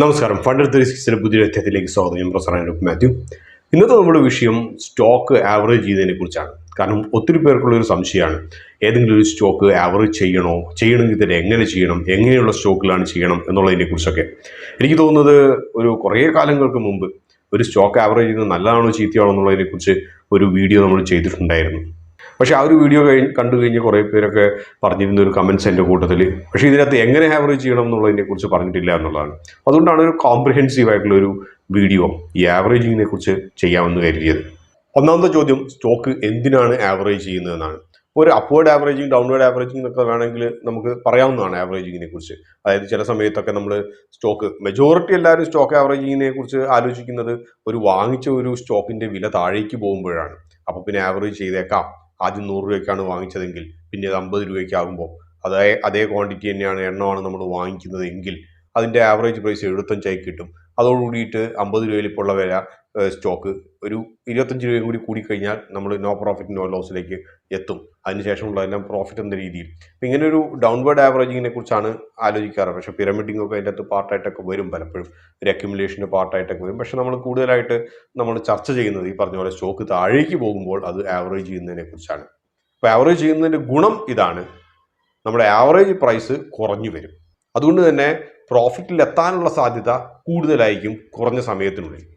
നമസ്കാരം. Funder three സിക്സിന്റെ പുതിയ അധ്യായത്തിലേക്ക് സ്വാഗതം. ഞാൻ പ്രൊഫസർ അനൂപ് മാത്യു. ഇന്നത്തെ നമ്മുടെ വിഷയം സ്റ്റോക്ക് ആവറേജ് ചെയ്യുന്നതിനെ കുറിച്ചാണ്. കാരണം ഒത്തിരി പേർക്കുള്ള ഒരു സംശയമാണ്. ഏതെങ്കിലും ഒരു സ്റ്റോക്ക് ആവറേജ് ചെയ്യണോ? ചെയ്യണമെങ്കിൽ തന്നെ എങ്ങനെ ചെയ്യണം? എങ്ങനെയുള്ള സ്റ്റോക്കിലാണ് ചെയ്യണം എന്നുള്ളതിനെ കുറിച്ചൊക്കെ. എനിക്ക് തോന്നുന്നത് ഒരു കുറേ കാലങ്ങൾക്ക് മുമ്പ് ഒരു സ്റ്റോക്ക് ആവറേജ് ചെയ്യുന്നത് നല്ലതാണോ ചീത്തയാണോ എന്നുള്ളതിനെക്കുറിച്ച് ഒരു വീഡിയോ നമ്മൾ ചെയ്തിട്ടുണ്ടായിരുന്നു. പക്ഷെ ആ ഒരു വീഡിയോ കഴിഞ്ഞ് കണ്ടു കഴിഞ്ഞ് കുറേ പേരൊക്കെ പറഞ്ഞിരുന്ന ഒരു കമൻസ് എന്റെ കൂട്ടത്തിൽ പക്ഷേ ഇതിനകത്ത് എങ്ങനെ ആവറേജ് ചെയ്യണം എന്നുള്ളതിനെ കുറിച്ച് പറഞ്ഞിട്ടില്ല എന്നുള്ളതാണ്. അതുകൊണ്ടാണ് ഒരു കോംപ്രിഹെൻസീവ് ആയിട്ടുള്ള ഒരു വീഡിയോ ഈ ആവറേജിങ്ങിനെ കുറിച്ച് ചെയ്യാമെന്ന് കരുതിയത്. ഒന്നാമത്തെ ചോദ്യം സ്റ്റോക്ക് എന്തിനാണ് ആവറേജ് ചെയ്യുന്നതെന്നാണ് ഒരു അപ്വേർഡ് ആവറേജിങ് ഡൗൺവേർഡ് ആവറേജിങ് എന്നൊക്കെ വേണമെങ്കിൽ നമുക്ക് പറയാവുന്നതാണ് ആവറേജിങ്ങിനെ കുറിച്ച്. അതായത് ചില സമയത്തൊക്കെ നമ്മൾ സ്റ്റോക്ക് മെജോറിറ്റി എല്ലാവരും സ്റ്റോക്ക് ആവറേജിങ്ങിനെ കുറിച്ച് ആലോചിക്കുന്നത് ഒരു വാങ്ങിച്ച ഒരു സ്റ്റോക്കിന്റെ വില താഴേക്ക് പോകുമ്പോഴാണ്. അപ്പോൾ പിന്നെ ആവറേജ് ചെയ്തേക്കാം. ആദ്യം നൂറ് രൂപയ്ക്കാണ് വാങ്ങിച്ചതെങ്കിൽ പിന്നെ അത് അമ്പത് രൂപയ്ക്കാകുമ്പോൾ അതേ അതേ ക്വാണ്ടിറ്റി തന്നെയാണ് എണ്ണമാണ് നമ്മൾ വാങ്ങിക്കുന്നത് എങ്കിൽ അതിന്റെ ആവറേജ് പ്രൈസ് എഴുപത്തഞ്ചായി കിട്ടും. അതോടുകൂടിയിട്ട് അമ്പത് രൂപയിൽ ഇപ്പോൾ ഉള്ള വില സ്റ്റോക്ക് ഒരു ഇരുപത്തഞ്ച് രൂപയും കൂടി കൂടിക്കഴിഞ്ഞാൽ നമ്മൾ നോ പ്രോഫിറ്റ് നോ ലോസിലേക്ക് എത്തും. അതിനുശേഷമുള്ളതെല്ലാം പ്രോഫിറ്റ് എന്ന രീതിയിൽ. അപ്പം ഇങ്ങനെ ഒരു ഡൗൺവേർഡ് ആവറേജിങ്ങിനെ കുറിച്ചാണ് ആലോചിക്കാറ്. പക്ഷേ പിരമിഡിംഗ് ഒക്കെ അതിന്റെ അകത്ത് പാർട്ടായിട്ടൊക്കെ വരും. പലപ്പോഴും ഒരു അക്യുമുലേഷന്റെ പാർട്ടായിട്ടൊക്കെ വരും. പക്ഷേ നമ്മൾ കൂടുതലായിട്ട് നമ്മൾ ചർച്ച ചെയ്യുന്നത് ഈ പറഞ്ഞ പോലെ സ്റ്റോക്ക് താഴേക്ക് പോകുമ്പോൾ അത് ആവറേജ് ചെയ്യുന്നതിനെ കുറിച്ചാണ്. അപ്പോൾ ആവറേജ് ചെയ്യുന്നതിന്റെ ഗുണം ഇതാണ്. നമ്മുടെ ആവറേജ് പ്രൈസ് കുറഞ്ഞു വരും. അതുകൊണ്ട് തന്നെ പ്രോഫിറ്റിൽ എത്താനുള്ള സാധ്യത കൂടുതലായിരിക്കും കുറഞ്ഞ സമയത്തിനുള്ളിൽ.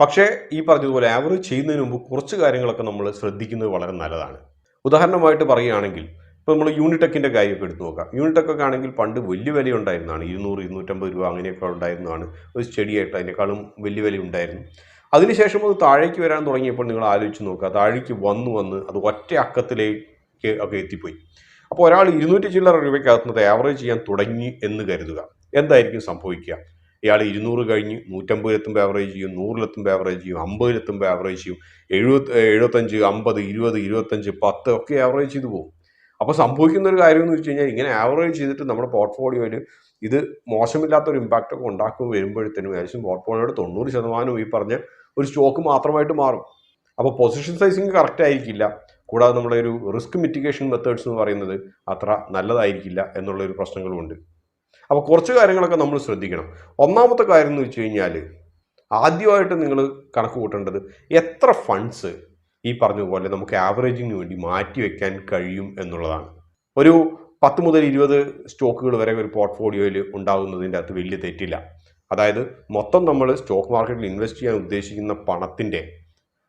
പക്ഷേ ഈ പറഞ്ഞതുപോലെ ആവറേജ് ചെയ്യുന്നതിന് മുമ്പ് കുറച്ച് കാര്യങ്ങളൊക്കെ നമ്മൾ ശ്രദ്ധിക്കുന്നത് വളരെ നല്ലതാണ്. ഉദാഹരണമായിട്ട് പറയുകയാണെങ്കിൽ ഇപ്പോൾ നമ്മൾ യൂണിടെക്കിന്റെ കാര്യമൊക്കെ എടുത്തു നോക്കാം. യൂണിടെക്കൊക്കെ ആണെങ്കിൽ പണ്ട് വലിയ വില ഉണ്ടായിരുന്നതാണ് ഇരുന്നൂറ് ഇരുന്നൂറ്റമ്പത് രൂപ അങ്ങനെയൊക്കെ ഉണ്ടായിരുന്നതാണ്. ഒരു സ്റ്റഡിയായിട്ട് അതിനേക്കാളും വലിയ വില ഉണ്ടായിരുന്നു അതിനുശേഷം അത് താഴേക്ക് വരാൻ തുടങ്ങിയപ്പോൾ നിങ്ങൾ ആലോചിച്ച് നോക്കുക. താഴേക്ക് വന്ന് വന്ന് അത് ഒറ്റ അക്കത്തിലേക്ക് ഒക്കെ എത്തിപ്പോയി. അപ്പോൾ ഒരാൾ ഇരുന്നൂറ്റി ചില്ലറ രൂപയ്ക്കകത്തുന്നത് ആവറേജ് ചെയ്യാൻ തുടങ്ങി എന്ന് കരുതുക. എന്തായിരിക്കും സംഭവിക്കുക? ഇയാൾ ഇരുന്നൂറ് കഴിഞ്ഞ് നൂറ്റമ്പതിലെത്തുമ്പോൾ ആവറേജ് ചെയ്യും നൂറിലെത്തുമ്പോൾ ആവറേജ് ചെയ്യും അമ്പതിലെത്തുമ്പോൾ ആവറേജ് ചെയ്യും എഴുപത്തി എഴുപത്തഞ്ച് അമ്പത് ഇരുപത് ഇരുപത്തഞ്ച് പത്ത് ഒക്കെ ആവറേജ് ചെയ്ത് പോകും. അപ്പോൾ സംഭവിക്കുന്ന ഒരു കാര്യം എന്ന് വെച്ച് കഴിഞ്ഞാൽ ഇങ്ങനെ ആവറേജ് ചെയ്തിട്ട് നമ്മുടെ പോർട്ട്ഫോളിയോയിൽ ഇത് മോശമില്ലാത്തൊരു ഇമ്പാക്റ്റ് ഒക്കെ ഉണ്ടാക്കുക വരുമ്പോഴത്തേനും ഏകദേശം പോർട്ട്ഫോളിയോയുടെ തൊണ്ണൂറ് ശതമാനവും ഈ പറഞ്ഞ ഒരു സ്റ്റോക്ക് മാത്രമായിട്ട് മാറും. അപ്പോൾ പൊസിഷൻ സൈസിങ് കറക്റ്റ് ആയിരിക്കില്ല. കൂടാതെ നമ്മുടെ ഒരു റിസ്ക് മിറ്റിഗേഷൻ മെത്തേഡ്സ് എന്ന് പറയുന്നത് അത്ര നല്ലതായിരിക്കില്ല എന്നുള്ളൊരു പ്രശ്നങ്ങളുമുണ്ട് അപ്പോൾ കുറച്ച് കാര്യങ്ങളൊക്കെ നമ്മൾ ശ്രദ്ധിക്കണം. ഒന്നാമത്തെ കാര്യം എന്ന് വെച്ച് കഴിഞ്ഞാൽ ആദ്യമായിട്ട് നിങ്ങൾ കണക്ക് കൂട്ടേണ്ടത് എത്ര ഫണ്ട്സ് ഈ പറഞ്ഞതുപോലെ നമുക്ക് ആവറേജിങ്ങിന് വേണ്ടി മാറ്റി വെക്കാൻ കഴിയും എന്നുള്ളതാണ്. ഒരു പത്ത് മുതൽ ഇരുപത് സ്റ്റോക്കുകൾ വരെ ഒരു പോർട്ട്ഫോളിയോയിൽ ഉണ്ടാകുന്നതിന്റെ അകത്ത് വലിയ തെറ്റില്ല. അതായത് മൊത്തം നമ്മൾ സ്റ്റോക്ക് മാർക്കറ്റിൽ ഇൻവെസ്റ്റ് ചെയ്യാൻ ഉദ്ദേശിക്കുന്ന പണത്തിന്റെ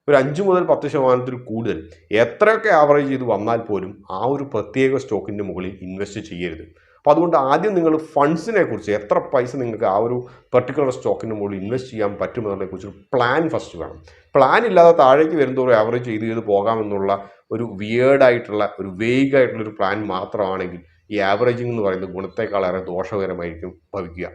ഒരു അഞ്ച് മുതൽ പത്ത് ശതമാനത്തിൽ കൂടുതൽ എത്രയൊക്കെ ആവറേജ് ചെയ്ത് വന്നാൽ പോലും ആ ഒരു പ്രത്യേക സ്റ്റോക്കിന്റെ മുകളിൽ ഇൻവെസ്റ്റ് ചെയ്യരുത്. അപ്പോൾ അതുകൊണ്ട് ആദ്യം നിങ്ങൾ ഫണ്ട്സിനെ കുറിച്ച് എത്ര പൈസ നിങ്ങൾക്ക് ആ ഒരു പെർട്ടിക്കുലർ സ്റ്റോക്കിന്റെ മുകളിൽ ഇൻവെസ്റ്റ് ചെയ്യാൻ പറ്റുമെന്നതിനെ കുറിച്ച് പ്ലാൻ ഫസ്റ്റ് വേണം. പ്ലാൻ ഇല്ലാതെ താഴേക്ക് വരുന്നതോറും ആവറേജ് ചെയ്ത് ചെയ്ത് പോകാമെന്നുള്ള ഒരു വിയേർഡ് ആയിട്ടുള്ള ഒരു വേഗ് ആയിട്ടുള്ള ഒരു പ്ലാൻ മാത്രമാണെങ്കിൽ ഈ ആവറേജിംഗ് എന്ന് പറയുന്നത് ഗുണത്തെക്കാളേറെ ദോഷകരമായിരിക്കും ഭവിക്കുക.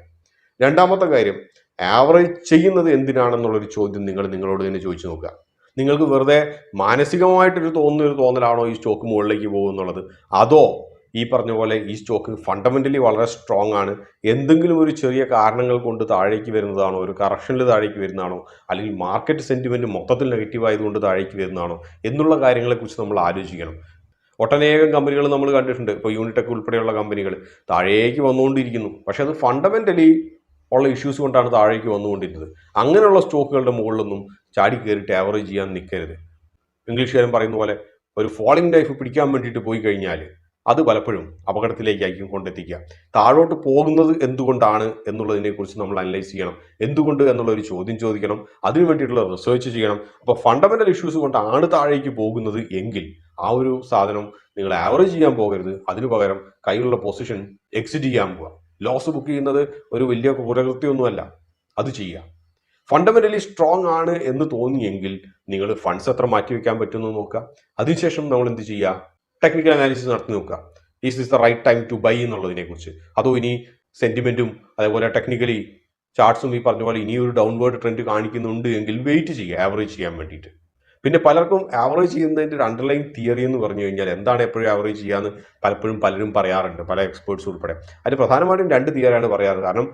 രണ്ടാമത്തെ കാര്യം ആവറേജ് ചെയ്യുന്നത് എന്തിനാണെന്നുള്ളൊരു ചോദ്യം നിങ്ങൾ നിങ്ങളോട് തന്നെ ചോദിച്ചു നോക്കുക. നിങ്ങൾക്ക് വെറുതെ മാനസികമായിട്ടൊരു തോന്നുന്ന ഒരു തോന്നലാണോ ഈ സ്റ്റോക്ക് മുകളിലേക്ക് പോകുന്നുള്ളത്? അതോ ഈ പറഞ്ഞ പോലെ ഈ സ്റ്റോക്ക് ഫണ്ടമെന്റലി വളരെ സ്ട്രോങ് ആണ്. എന്തെങ്കിലും ഒരു ചെറിയ കാരണങ്ങൾ കൊണ്ട് താഴേക്ക് വരുന്നതാണോ? ഒരു കറക്ഷനിൽ താഴേക്ക് വരുന്നതാണോ? അല്ലെങ്കിൽ മാർക്കറ്റ് സെന്റിമെന്റ് മൊത്തത്തിൽ നെഗറ്റീവ് ആയതുകൊണ്ട് താഴേക്ക് വരുന്നതാണോ? എന്നുള്ള കാര്യങ്ങളെക്കുറിച്ച് നമ്മൾ ആലോചിക്കണം. ഒട്ടനേകം കമ്പനികൾ നമ്മൾ കണ്ടിട്ടുണ്ട്. ഇപ്പോൾ യൂണിടെക് ഉൾപ്പെടെയുള്ള കമ്പനികൾ താഴേക്ക് വന്നുകൊണ്ടിരിക്കുന്നു. പക്ഷേ അത് ഫണ്ടമെന്റലി ഉള്ള ഇഷ്യൂസ് കൊണ്ടാണ് താഴേക്ക് വന്നുകൊണ്ടിരുന്നത്. അങ്ങനെയുള്ള സ്റ്റോക്കുകളുടെ മുകളിലൊന്നും ചാടി കയറിയിട്ട് ആവറേജ് ചെയ്യാൻ നിൽക്കരുത്. ഇംഗ്ലീഷുകാരൻ പറയുന്ന പോലെ ഒരു ഫോളിംഗ് ലൈഫ് പിടിക്കാൻ വേണ്ടിയിട്ട് പോയി കഴിഞ്ഞാൽ അത് പലപ്പോഴും അപകടത്തിലേക്കായിരിക്കും കൊണ്ടെത്തിക്കുക. താഴോട്ട് പോകുന്നത് എന്തുകൊണ്ടാണ് എന്നുള്ളതിനെക്കുറിച്ച് നമ്മൾ അനലൈസ് ചെയ്യണം. എന്തുകൊണ്ട് എന്നുള്ള ഒരു ചോദ്യം ചോദിക്കണം. അതിനു വേണ്ടിയിട്ടുള്ള റിസർച്ച് ചെയ്യണം. അപ്പോൾ ഫണ്ടമെന്റൽ ഇഷ്യൂസ് കൊണ്ടാണ് താഴേക്ക് പോകുന്നത് എങ്കിൽ ആ ഒരു സാധനം നിങ്ങൾ ആവറേജ് ചെയ്യാൻ പോകരുത്. അതിനു പകരം കയ്യിലുള്ള പൊസിഷൻ എക്സിറ്റ് ചെയ്യാൻ പോവുക. ലോസ് ബുക്ക് ചെയ്യുന്നത് ഒരു വലിയ കുറ്റകൃത്യമൊന്നുമല്ല. അത് ചെയ്യുക. ഫണ്ടമെന്റലി സ്ട്രോങ് ആണ് എന്ന് തോന്നിയെങ്കിൽ നിങ്ങൾ ഫണ്ട്സ് എത്ര മാറ്റി വെക്കാൻ പറ്റുമെന്ന് നോക്കുക. അതിനുശേഷം നമ്മൾ എന്ത് ചെയ്യുക? ടെക്നിക്കൽ അനാലിസിസ് നടത്തി നോക്കുക. Is is the right time to buy എന്നുള്ളതിനെ കുറിച്ച് അതോ ഇനി സെന്റിമെന്റും അതേപോലെ ടെക്നിക്കലി ചാർട്സും ഈ പറഞ്ഞ പോലെ ഇനിയൊരു ഡൗൺവേർഡ് ട്രെൻഡ് കാണിക്കുന്നുണ്ട് എങ്കിൽ വെയിറ്റ് ചെയ്യുക ആവറേജ് ചെയ്യാൻ വേണ്ടിയിട്ട്. പിന്നെ പലർക്കും ആവറേജ് ചെയ്യുന്നതിന്റെ ഒരു അണ്ടർലൈൻ തിയറി എന്ന് പറഞ്ഞു കഴിഞ്ഞാൽ എന്താണ് എപ്പോഴും ആവറേജ് ചെയ്യാന്ന് പലപ്പോഴും പലരും പറയാറുണ്ട് പല എക്സ്പേർട്സ് ഉൾപ്പെടെ. അതിന് പ്രധാനമായിട്ടും രണ്ട് തിയറിയാണ് പറയാറ്. കാരണം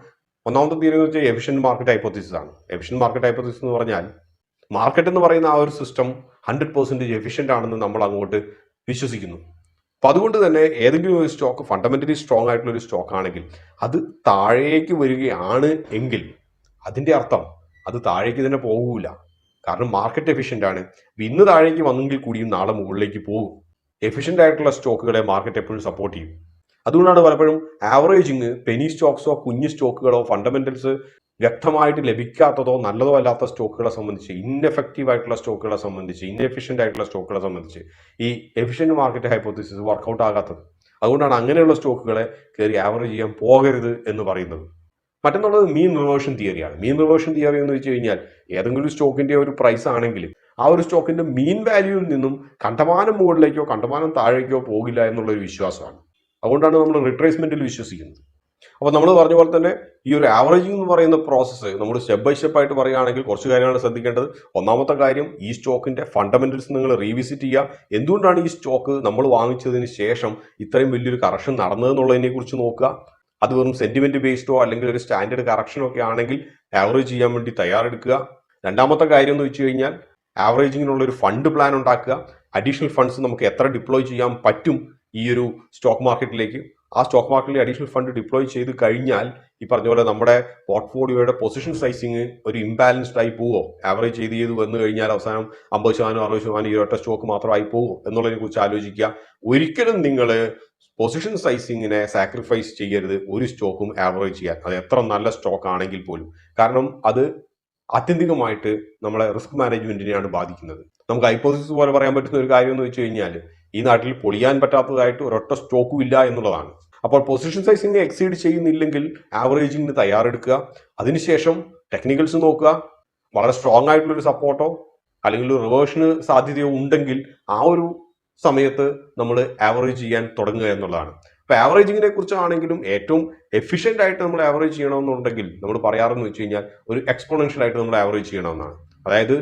ഒന്നാമത്തെ തിയറി എന്ന് വെച്ചാൽ എഫിഷ്യൻ മാർക്കറ്റ് ഹൈപ്പോത്തിസിസ് ആണ്. എഫിഷ്യൻ മാർക്കറ്റ് ഹൈപ്പോത്തിസിസ് എന്ന് പറഞ്ഞാൽ മാർക്കറ്റ് എന്ന് പറയുന്ന ആ ഒരു സിസ്റ്റം ഹൺഡ്രഡ് പെർസെന്റേജ് എഫിഷ്യന്റ് ആണെന്ന് നമ്മൾ അങ്ങോട്ട് വിശ്വസിക്കുന്നു. അപ്പോൾ അതുകൊണ്ട് തന്നെ ഏതെങ്കിലും ഒരു സ്റ്റോക്ക് ഫണ്ടമെന്റലി സ്ട്രോങ് ആയിട്ടുള്ള ഒരു സ്റ്റോക്ക് ആണെങ്കിൽ അത് താഴേക്ക് വരികയാണ് എങ്കിൽ അതിന്റെ അർത്ഥം അത് താഴേക്ക് തന്നെ പോകൂല. കാരണം മാർക്കറ്റ് എഫിഷ്യന്റ് ആണ്. ഇന്ന് താഴേക്ക് വന്നെങ്കിൽ കൂടിയും നാളെ മുകളിലേക്ക് പോകും. എഫിഷ്യന്റ് ആയിട്ടുള്ള സ്റ്റോക്കുകളെ മാർക്കറ്റ് എപ്പോഴും സപ്പോർട്ട് ചെയ്യും. അതുകൊണ്ടാണ് പലപ്പോഴും ആവറേജിങ് പെനി സ്റ്റോക്സോ കുഞ്ഞു സ്റ്റോക്കുകളോ ഫണ്ടമെന്റൽസ് വ്യക്തമായിട്ട് ലഭിക്കാത്തതോ നല്ലതോ അല്ലാത്ത സ്റ്റോക്കുകളെ സംബന്ധിച്ച് ഇൻഎഫക്റ്റീവ് ആയിട്ടുള്ള സ്റ്റോക്കുകളെ സംബന്ധിച്ച് ഇൻഎഫിഷ്യന്റ് ആയിട്ടുള്ള സ്റ്റോക്കുകളെ സംബന്ധിച്ച് ഈ efficient market hypothesis work out ആകാത്തത്. അതുകൊണ്ടാണ് അങ്ങനെയുള്ള സ്റ്റോക്കുകളെ കയറി ആവറേജ് ചെയ്യാൻ പോകരുത് എന്ന് പറയുന്നത്. മറ്റൊന്നുള്ളത് മീൻ റിവേഴ്ഷൻ തിയറിയാണ് മീൻ റിവേഴ്ഷൻ തിയറി എന്ന് വെച്ച് കഴിഞ്ഞാൽ ഏതെങ്കിലും ഒരു സ്റ്റോക്കിന്റെ ഒരു പ്രൈസ് ആണെങ്കിൽ ആ ഒരു സ്റ്റോക്കിന്റെ മീൻ വാല്യൂവിൽ നിന്നും കണ്ടമാനം മുകളിലേക്കോ കണ്ടമാനം താഴേക്കോ പോകില്ല എന്നുള്ളൊരു വിശ്വാസമാണ്. അതുകൊണ്ടാണ് നമ്മൾ റിട്രേസ്മെന്റിൽ വിശ്വസിക്കുന്നത്. അപ്പോൾ നമ്മൾ പറഞ്ഞ പോലെ തന്നെ ഈ ഒരു ആവറേജിംഗ് എന്ന് പറയുന്ന പ്രോസസ്സ് നമ്മൾ സ്റ്റെപ്പ് ബൈ സ്റ്റെപ്പ് ആയിട്ട് പറയുകയാണെങ്കിൽ കുറച്ച് കാര്യങ്ങളാണ് ശ്രദ്ധിക്കേണ്ടത്. ഒന്നാമത്തെ കാര്യം ഈ സ്റ്റോക്കിന്റെ ഫണ്ടമെന്റൽസ് നിങ്ങൾ റീവിസിറ്റ് ചെയ്യുക. എന്തുകൊണ്ടാണ് ഈ സ്റ്റോക്ക് നമ്മൾ വാങ്ങിച്ചതിന് ശേഷം ഇത്രയും വലിയൊരു കറക്ഷൻ നടന്നതെന്നുള്ളതിനെ കുറിച്ച് നോക്കുക. അത് വെറും സെന്റിമെന്റ് ബേസ്ഡോ അല്ലെങ്കിൽ ഒരു സ്റ്റാൻഡേർഡ് കറക്ഷനോ ഒക്കെ ആണെങ്കിൽ ആവറേജ് ചെയ്യാൻ വേണ്ടി തയ്യാറെടുക്കുക. രണ്ടാമത്തെ കാര്യം എന്ന് വെച്ച് കഴിഞ്ഞാൽ ആവറേജിങ്ങിനുള്ള ഒരു ഫണ്ട് പ്ലാൻ ഉണ്ടാക്കുക. അഡീഷണൽ ഫണ്ട്സ് നമുക്ക് എത്ര ഡിപ്ലോയ് ചെയ്യാൻ പറ്റും ഈ ഒരു സ്റ്റോക്ക് മാർക്കറ്റിലേക്ക് ആ സ്റ്റോക്ക് മാർക്കറ്റിൽ അഡീഷണൽ ഫണ്ട് ഡിപ്ലോയ് ചെയ്ത് കഴിഞ്ഞാൽ ഈ പറഞ്ഞ പോലെ നമ്മുടെ പോർട്ട്ഫോളിയോയുടെ പൊസിഷൻ സൈസിങ് ഒരു ഇംബാലൻസ്ഡ് ആയി പോവോ? ആവറേജ് ചെയ്ത് ചെയ്ത് വന്നു കഴിഞ്ഞാൽ അവസാനം അമ്പത് ശതമാനം അറുപത് ശതമാനം ഈ ഒറ്റ സ്റ്റോക്ക് മാത്രമായി പോവോ എന്നുള്ളതിനെ കുറിച്ച് ആലോചിക്കുക. ഒരിക്കലും നിങ്ങൾ പൊസിഷൻ സൈസിങ്ങിനെ സാക്രിഫൈസ് ചെയ്യരുത് ഒരു സ്റ്റോക്കും ആവറേജ് ചെയ്യാൻ. അത് എത്ര നല്ല സ്റ്റോക്ക് ആണെങ്കിൽ പോലും. കാരണം അത് ആത്യന്തികമായിട്ട് നമ്മളെ റിസ്ക് മാനേജ്മെന്റിനെയാണ് ബാധിക്കുന്നത്. നമുക്ക് ഹൈപ്പോസിസ് പോലെ പറയാൻ പറ്റുന്ന ഒരു കാര്യം എന്ന് വെച്ച് കഴിഞ്ഞാൽ ഈ നാട്ടിൽ പൊളിയാൻ പറ്റാത്തതായിട്ട് ഒരൊറ്റ സ്റ്റോക്കും ഇല്ല എന്നുള്ളതാണ്. അപ്പോൾ പൊസിഷൻ സൈസിനെ എക്സീഡ് ചെയ്യുന്നില്ലെങ്കിൽ ആവറേജിങ്ങിന് തയ്യാറെടുക്കുക. അതിനുശേഷം ടെക്നിക്കൽസ് നോക്കുക. വളരെ സ്ട്രോങ് ആയിട്ടുള്ള ഒരു സപ്പോർട്ടോ അല്ലെങ്കിൽ റിവേഴ്ഷന് സാധ്യതയോ ഉണ്ടെങ്കിൽ ആ ഒരു സമയത്ത് നമ്മൾ ആവറേജ് ചെയ്യാൻ തുടങ്ങുക എന്നുള്ളതാണ്. അപ്പോൾ ആവറേജിങ്ങിനെ കുറിച്ചാണെങ്കിലും ഏറ്റവും എഫിഷ്യന്റ് ആയിട്ട് നമ്മൾ ആവറേജ് ചെയ്യണമെന്നുണ്ടെങ്കിൽ നമ്മൾ പറയാറെന്ന് വെച്ച് കഴിഞ്ഞാൽ ഒരു എക്സ്പോണൻഷ്യൽ ആയിട്ട് നമ്മൾ ആവറേജ് ചെയ്യണമെന്നാണ്. അതായത്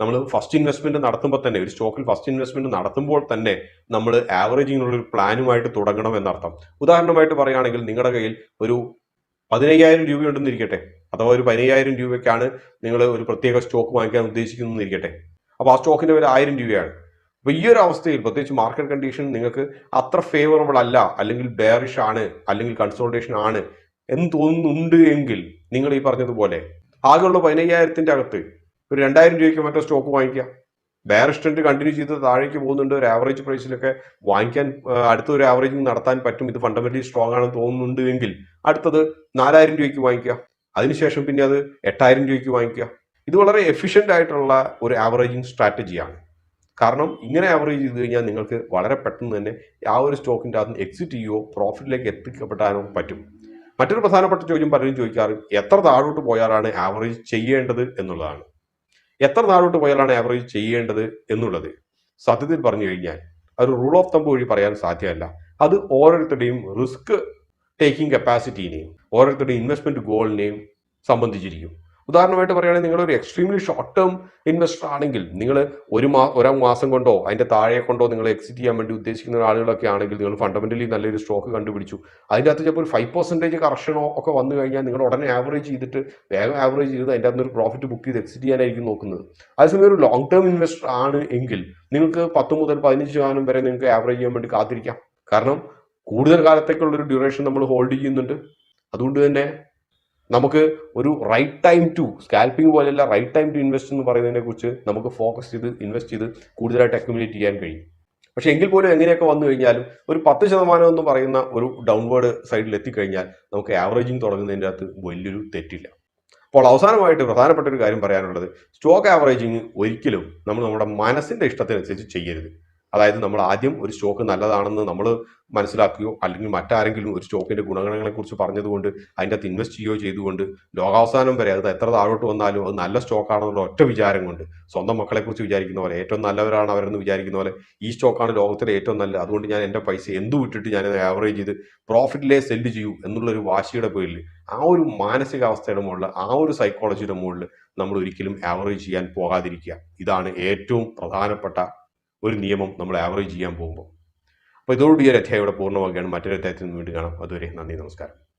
നമ്മൾ ഫസ്റ്റ് ഇൻവെസ്റ്റ്മെന്റ് നടത്തുമ്പോൾ തന്നെ ഒരു സ്റ്റോക്കിൽ ഫസ്റ്റ് ഇൻവെസ്റ്റ്മെന്റ് നടത്തുമ്പോൾ തന്നെ നമ്മൾ ആവറേജിങ്ങിനുള്ള ഒരു പ്ലാനുമായിട്ട് തുടങ്ങണം എന്നർത്ഥം. ഉദാഹരണമായിട്ട് പറയുകയാണെങ്കിൽ നിങ്ങളുടെ കയ്യിൽ ഒരു പതിനയ്യായിരം രൂപയുണ്ടെന്നിരിക്കട്ടെ അഥവാ ഒരു പതിനയ്യായിരം രൂപയ്ക്കാണ് നിങ്ങൾ ഒരു പ്രത്യേക സ്റ്റോക്ക് വാങ്ങിക്കാൻ ഉദ്ദേശിക്കുന്നതെന്നിരിക്കട്ടെ അപ്പോൾ ആ സ്റ്റോക്കിന്റെ വില ആയിരം രൂപയാണ്. അപ്പോൾ ഈ ഒരു അവസ്ഥയിൽ പ്രത്യേകിച്ച് മാർക്കറ്റ് കണ്ടീഷൻ നിങ്ങൾക്ക് അത്ര ഫേവറബിൾ അല്ല അല്ലെങ്കിൽ ബെയറിഷ് ആണ് അല്ലെങ്കിൽ കൺസോൾട്ടേഷൻ ആണ് എന്ന് തോന്നുന്നുണ്ട് എങ്കിൽ നിങ്ങൾ ഈ പറഞ്ഞതുപോലെ ആകെയുള്ള പതിനയ്യായിരത്തിന്റെ അകത്ത് ഒരു രണ്ടായിരം രൂപയ്ക്ക് മറ്റോ സ്റ്റോക്ക് വാങ്ങിക്കുക. ട്രെൻഡ് കണ്ടിന്യൂ ചെയ്ത് താഴേക്ക് പോകുന്നുണ്ട്. ഒരു ആവറേജ് പ്രൈസിലൊക്കെ വാങ്ങിക്കാൻ അടുത്ത ഒരു നടത്താൻ പറ്റും. ഇത് ഫണ്ടമെന്റലി സ്ട്രോങ് ആണെന്ന് തോന്നുന്നുണ്ട് എങ്കിൽ അടുത്തത് നാലായിരം രൂപയ്ക്ക് വാങ്ങിക്കുക. അതിനുശേഷം പിന്നെ അത് എട്ടായിരം രൂപയ്ക്ക് വാങ്ങിക്കുക. ഇത് വളരെ എഫിഷ്യന്റ് ആയിട്ടുള്ള ഒരു ആവറേജിങ് സ്ട്രാറ്റജിയാണ് കാരണം ഇങ്ങനെ ആവറേജ് ചെയ്ത് കഴിഞ്ഞാൽ നിങ്ങൾക്ക് വളരെ പെട്ടെന്ന് തന്നെ ആ ഒരു സ്റ്റോക്കിന്റെ അകത്ത് എക്സിറ്റ് ചെയ്യുകയോ പ്രോഫിറ്റിലേക്ക് എത്തിക്കപ്പെടാനോ പറ്റും. മറ്റൊരു പ്രധാനപ്പെട്ട ചോദ്യം പലരും ചോദിക്കാറ് എത്ര താഴോട്ട് പോയാലാണ് ആവറേജ് ചെയ്യേണ്ടത് എന്നുള്ളതാണ്. എത്ര നാളോട്ട് പോയാലാണ് ആവറേജ് ചെയ്യേണ്ടത് എന്നുള്ളത്? സത്യത്തിൽ പറഞ്ഞു കഴിഞ്ഞാൽ അത് റൂൾ ഓഫ് തമ്പ് വഴി പറയാൻ സാധ്യമല്ല. അത് ഓരോരുത്തരുടെയും റിസ്ക് ടേക്കിംഗ് കപ്പാസിറ്റീനെയും ഓരോരുത്തരുടെയും ഇൻവെസ്റ്റ്മെന്റ് ഗോളിനെയും സംബന്ധിച്ചിരിക്കും. ഉദാഹരണമായിട്ട് പറയുകയാണെങ്കിൽ നിങ്ങൾ ഒരു എക്സ്ട്രീംലി ഷോർട്ട് ടേം ഇൻവെസ്റ്റർ ആണെങ്കിൽ നിങ്ങൾ ഒരു മാ ഒരാ മാസം കൊണ്ടോ അതിന്റെ താഴെ കൊണ്ടോ നിങ്ങൾ എക്സിറ്റ് ചെയ്യാൻ വേണ്ടി ഉദ്ദേശിക്കുന്ന ആളുകളൊക്കെ ആണെങ്കിൽ നിങ്ങൾ ഫണ്ടമെന്റലി നല്ലൊരു സ്റ്റോക്ക് കണ്ടുപിടിച്ചു. അതിന്റെ അകത്ത് ചിലപ്പോൾ ഒരു ഫൈവ് പെർസെന്റേജ് കറക്ഷനോ ഒക്കെ വന്നു കഴിഞ്ഞാൽ നിങ്ങൾ ഉടനെ ആവറേജ് ചെയ്തിട്ട് വേഗം ആവറേജ് ചെയ്ത് അതിന്റെ അകത്ത് ഒരു പ്രോഫിറ്റ് ബുക്ക് ചെയ്ത് എക്സിറ്റ് ചെയ്യാനായിരിക്കും നോക്കുന്നത്. അതേസമയം ഒരു ലോങ് ടേം ഇൻവെസ്റ്റർ ആണ് എങ്കിൽ നിങ്ങൾക്ക് പത്ത് മുതൽ പതിനഞ്ച് ശതമാനം വരെ നിങ്ങൾക്ക് ആവറേജ് ചെയ്യാൻ വേണ്ടി കാത്തിരിക്കാം. കാരണം കൂടുതൽ കാലത്തേക്കുള്ളൊരു ഡ്യൂറേഷൻ നമ്മൾ ഹോൾഡ് ചെയ്യുന്നുണ്ട്. അതുകൊണ്ട് തന്നെ നമുക്ക് ഒരു റൈറ്റ് ടൈം ടു സ്കാൽപ്പിംഗ് പോലെയല്ല റൈറ്റ് ടൈം ടു ഇൻവെസ്റ്റ് എന്ന് പറയുന്നതിനെ കുറിച്ച് നമുക്ക് ഫോക്കസ് ചെയ്ത് ഇൻവെസ്റ്റ് ചെയ്ത് കൂടുതലായിട്ട് അക്യുമുലേറ്റ് ചെയ്യാൻ കഴിയും. പക്ഷെ എങ്കിൽ പോലും എങ്ങനെയൊക്കെ വന്നു കഴിഞ്ഞാലും ഒരു പത്ത് ശതമാനം എന്ന് പറയുന്ന ഒരു ഡൗൺവേർഡ് സൈഡിൽ എത്തിക്കഴിഞ്ഞാൽ നമുക്ക് ആവറേജിങ് തുടങ്ങുന്നതിന്റെ അകത്ത് വലിയൊരു തെറ്റില്ല. അപ്പോൾ അവസാനമായിട്ട് പ്രധാനപ്പെട്ട ഒരു കാര്യം പറയാനുള്ളത് സ്റ്റോക്ക് ആവറേജിങ് ഒരിക്കലും നമ്മൾ നമ്മുടെ മനസ്സിന്റെ ഇഷ്ടത്തിനനുസരിച്ച് ചെയ്യരുത്. അതായത് നമ്മൾ ആദ്യം ഒരു സ്റ്റോക്ക് നല്ലതാണെന്ന് നമ്മൾ മനസ്സിലാക്കുകയോ അല്ലെങ്കിൽ മറ്റാരെങ്കിലും ഒരു സ്റ്റോക്കിന്റെ ഗുണഗണങ്ങളെക്കുറിച്ച് പറഞ്ഞതുകൊണ്ട് അതിന്റെ അകത്ത് ഇൻവെസ്റ്റ് ചെയ്യുകയോ ചെയ്തുകൊണ്ട് ലോകാവസാനം വരെ അത് എത്ര താഴോട്ട് വന്നാലും അത് നല്ല സ്റ്റോക്കാണെന്നുള്ള ഒറ്റ വിചാരം കൊണ്ട് സ്വന്തം മക്കളെ കുറിച്ച് വിചാരിക്കുന്ന പോലെ ഏറ്റവും നല്ലവരാണ് അവരെന്ന് വിചാരിക്കുന്ന പോലെ ഈ സ്റ്റോക്കാണ് ലോകത്തിലെ ഏറ്റവും നല്ലത്. അതുകൊണ്ട് ഞാൻ എന്റെ പൈസ എന്തു വിട്ടിട്ട് ഞാൻ ആവറേജ് ചെയ്ത് പ്രോഫിറ്റിലേ സെല്ല് ചെയ്യൂ എന്നുള്ളൊരു വാശിയുടെ പേരിൽ ആ ഒരു മാനസികാവസ്ഥയുടെ മുകളിൽ ആ ഒരു സൈക്കോളജിയുടെ മുകളിൽ നമ്മൾ ഒരിക്കലും ആവറേജ് ചെയ്യാൻ പോകാതിരിക്കുക. ഇതാണ് ഏറ്റവും പ്രധാനപ്പെട്ട ഒരു നിയമം നമ്മൾ ആവറേജ് ചെയ്യാൻ പോകുമ്പോൾ. അപ്പോൾ ഇതോടുകൂടി ഒരു അധ്യായം ഇവിടെ പൂർണമാക്കുകയാണ് മറ്റൊരു അധ്യായത്തിൽ നിന്ന് വീണ്ടും കാണാം. അതുവരെ നന്ദി നമസ്കാരം.